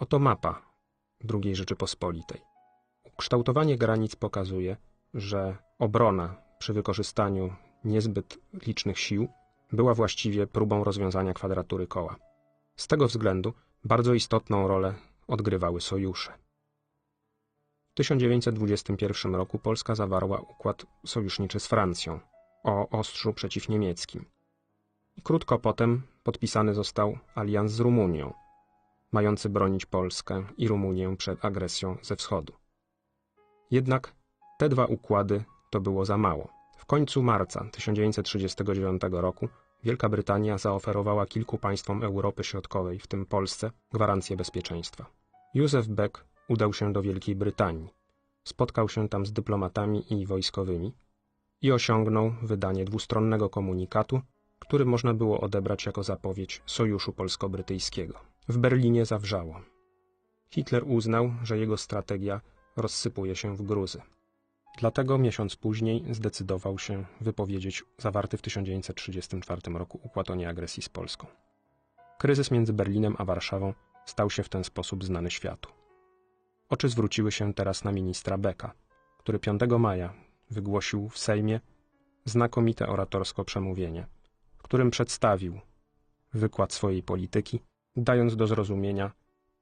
Oto mapa II Rzeczypospolitej. Ukształtowanie granic pokazuje, że obrona przy wykorzystaniu niezbyt licznych sił była właściwie próbą rozwiązania kwadratury koła. Z tego względu bardzo istotną rolę odgrywały sojusze. W 1921 roku Polska zawarła układ sojuszniczy z Francją o ostrzu przeciwniemieckim. I krótko potem podpisany został alians z Rumunią, mający bronić Polskę i Rumunię przed agresją ze wschodu. Jednak te dwa układy to było za mało. W końcu marca 1939 roku Wielka Brytania zaoferowała kilku państwom Europy Środkowej, w tym Polsce, gwarancję bezpieczeństwa. Józef Beck udał się do Wielkiej Brytanii. Spotkał się tam z dyplomatami i wojskowymi i osiągnął wydanie dwustronnego komunikatu, który można było odebrać jako zapowiedź sojuszu polsko-brytyjskiego. W Berlinie zawrzało. Hitler uznał, że jego strategia rozsypuje się w gruzy. Dlatego miesiąc później zdecydował się wypowiedzieć zawarty w 1934 roku układ o nieagresji z Polską. Kryzys między Berlinem a Warszawą stał się w ten sposób znany światu. Oczy zwróciły się teraz na ministra Becka, który 5 maja wygłosił w Sejmie znakomite oratorsko przemówienie, w którym przedstawił wykład swojej polityki, dając do zrozumienia,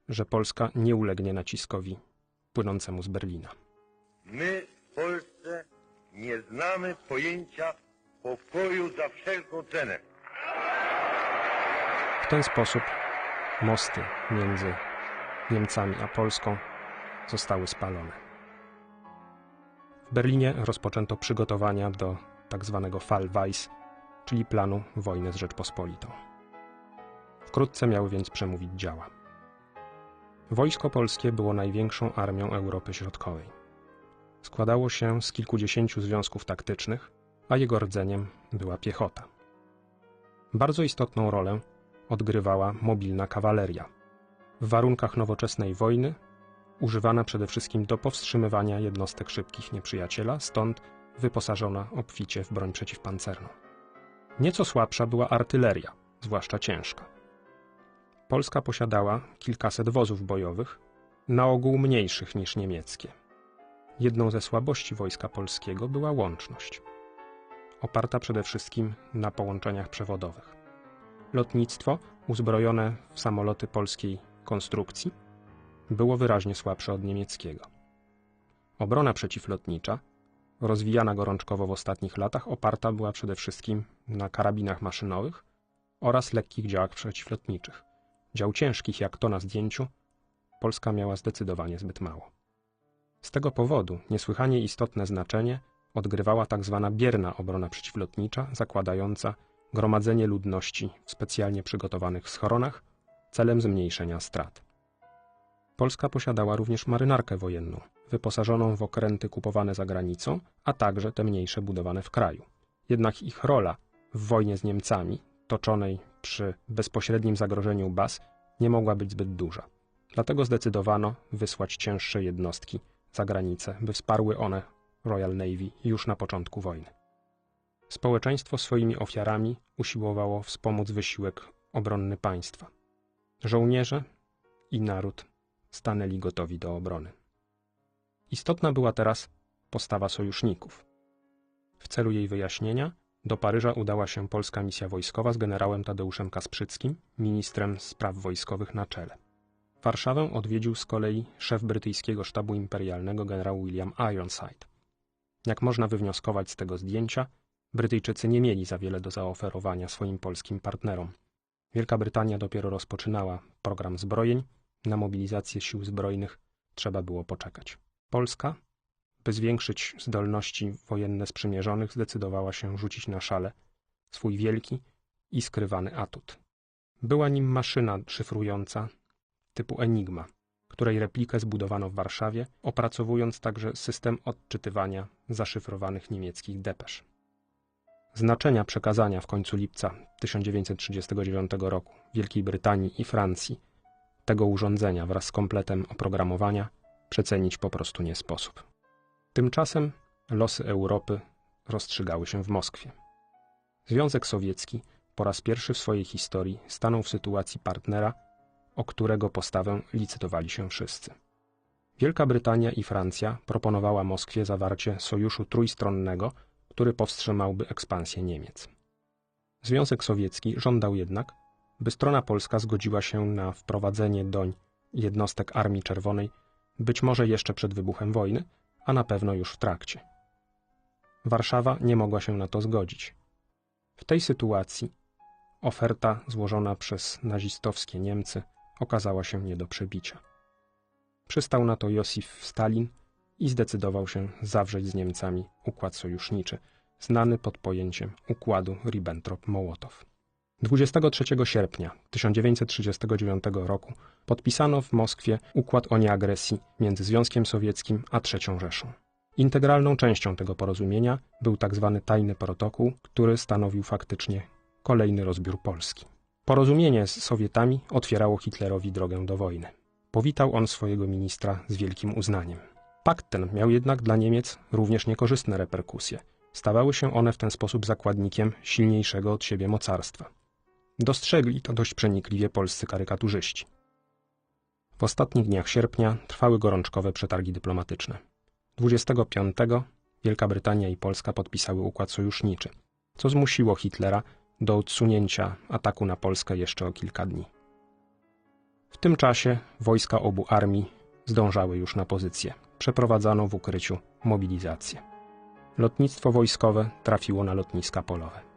że Polska nie ulegnie naciskowi płynącemu z Berlina. My w Polsce nie znamy pojęcia pokoju za wszelką cenę. W ten sposób mosty między Niemcami a Polską zostały spalone. W Berlinie rozpoczęto przygotowania do tzw. Fallweis, czyli planu wojny z Rzeczpospolitą. Wkrótce miały więc przemówić działa. Wojsko polskie było największą armią Europy Środkowej. Składało się z kilkudziesięciu związków taktycznych, a jego rdzeniem była piechota. Bardzo istotną rolę odgrywała mobilna kawaleria. W warunkach nowoczesnej wojny używana przede wszystkim do powstrzymywania jednostek szybkich nieprzyjaciela, stąd wyposażona obficie w broń przeciwpancerną. Nieco słabsza była artyleria, zwłaszcza ciężka. Polska posiadała kilkaset wozów bojowych, na ogół mniejszych niż niemieckie. Jedną ze słabości wojska polskiego była łączność, oparta przede wszystkim na połączeniach przewodowych. Lotnictwo, uzbrojone w samoloty polskiej konstrukcji, było wyraźnie słabsze od niemieckiego. Obrona przeciwlotnicza, rozwijana gorączkowo w ostatnich latach, oparta była przede wszystkim na karabinach maszynowych oraz lekkich działach przeciwlotniczych. Dział ciężkich, jak to na zdjęciu, Polska miała zdecydowanie zbyt mało. Z tego powodu niesłychanie istotne znaczenie odgrywała tzw. bierna obrona przeciwlotnicza, zakładająca gromadzenie ludności w specjalnie przygotowanych schronach celem zmniejszenia strat. Polska posiadała również marynarkę wojenną, wyposażoną w okręty kupowane za granicą, a także te mniejsze budowane w kraju. Jednak ich rola w wojnie z Niemcami, toczonej przy bezpośrednim zagrożeniu baz, nie mogła być zbyt duża. Dlatego zdecydowano wysłać cięższe jednostki za granicę, by wsparły one Royal Navy już na początku wojny. Społeczeństwo swoimi ofiarami usiłowało wspomóc wysiłek obronny państwa. Żołnierze i naród stanęli gotowi do obrony. Istotna była teraz postawa sojuszników. W celu jej wyjaśnienia do Paryża udała się polska misja wojskowa z generałem Tadeuszem Kasprzyckim, ministrem spraw wojskowych na czele. Warszawę odwiedził z kolei szef brytyjskiego sztabu imperialnego generał William Ironside. Jak można wywnioskować z tego zdjęcia, Brytyjczycy nie mieli za wiele do zaoferowania swoim polskim partnerom. Wielka Brytania dopiero rozpoczynała program zbrojeń, na mobilizację sił zbrojnych trzeba było poczekać. Polska, by zwiększyć zdolności wojenne sprzymierzonych, zdecydowała się rzucić na szale swój wielki i skrywany atut. Była nim maszyna szyfrująca typu Enigma, której replikę zbudowano w Warszawie, opracowując także system odczytywania zaszyfrowanych niemieckich depesz. Znaczenia przekazania w końcu lipca 1939 roku Wielkiej Brytanii i Francji tego urządzenia wraz z kompletem oprogramowania przecenić po prostu nie sposób. Tymczasem losy Europy rozstrzygały się w Moskwie. Związek Sowiecki po raz pierwszy w swojej historii stanął w sytuacji partnera o którego postawę licytowali się wszyscy. Wielka Brytania i Francja proponowała Moskwie zawarcie sojuszu trójstronnego, który powstrzymałby ekspansję Niemiec. Związek Sowiecki żądał jednak, by strona polska zgodziła się na wprowadzenie doń jednostek Armii Czerwonej, być może jeszcze przed wybuchem wojny, a na pewno już w trakcie. Warszawa nie mogła się na to zgodzić. W tej sytuacji oferta złożona przez nazistowskie Niemcy okazała się nie do przebicia. Przystał na to Józef Stalin i zdecydował się zawrzeć z Niemcami układ sojuszniczy, znany pod pojęciem układu Ribbentrop-Mołotow. 23 sierpnia 1939 roku podpisano w Moskwie układ o nieagresji między Związkiem Sowieckim a III Rzeszą. Integralną częścią tego porozumienia był tzw. tajny protokół, który stanowił faktycznie kolejny rozbiór Polski. Porozumienie z Sowietami otwierało Hitlerowi drogę do wojny. Powitał on swojego ministra z wielkim uznaniem. Pakt ten miał jednak dla Niemiec również niekorzystne reperkusje. Stawały się one w ten sposób zakładnikiem silniejszego od siebie mocarstwa. Dostrzegli to dość przenikliwie polscy karykaturzyści. W ostatnich dniach sierpnia trwały gorączkowe przetargi dyplomatyczne. 25 Wielka Brytania i Polska podpisały układ sojuszniczy, co zmusiło Hitlera do odsunięcia ataku na Polskę jeszcze o kilka dni. W tym czasie wojska obu armii zdążały już na pozycję. Przeprowadzano w ukryciu mobilizację. Lotnictwo wojskowe trafiło na lotniska polowe.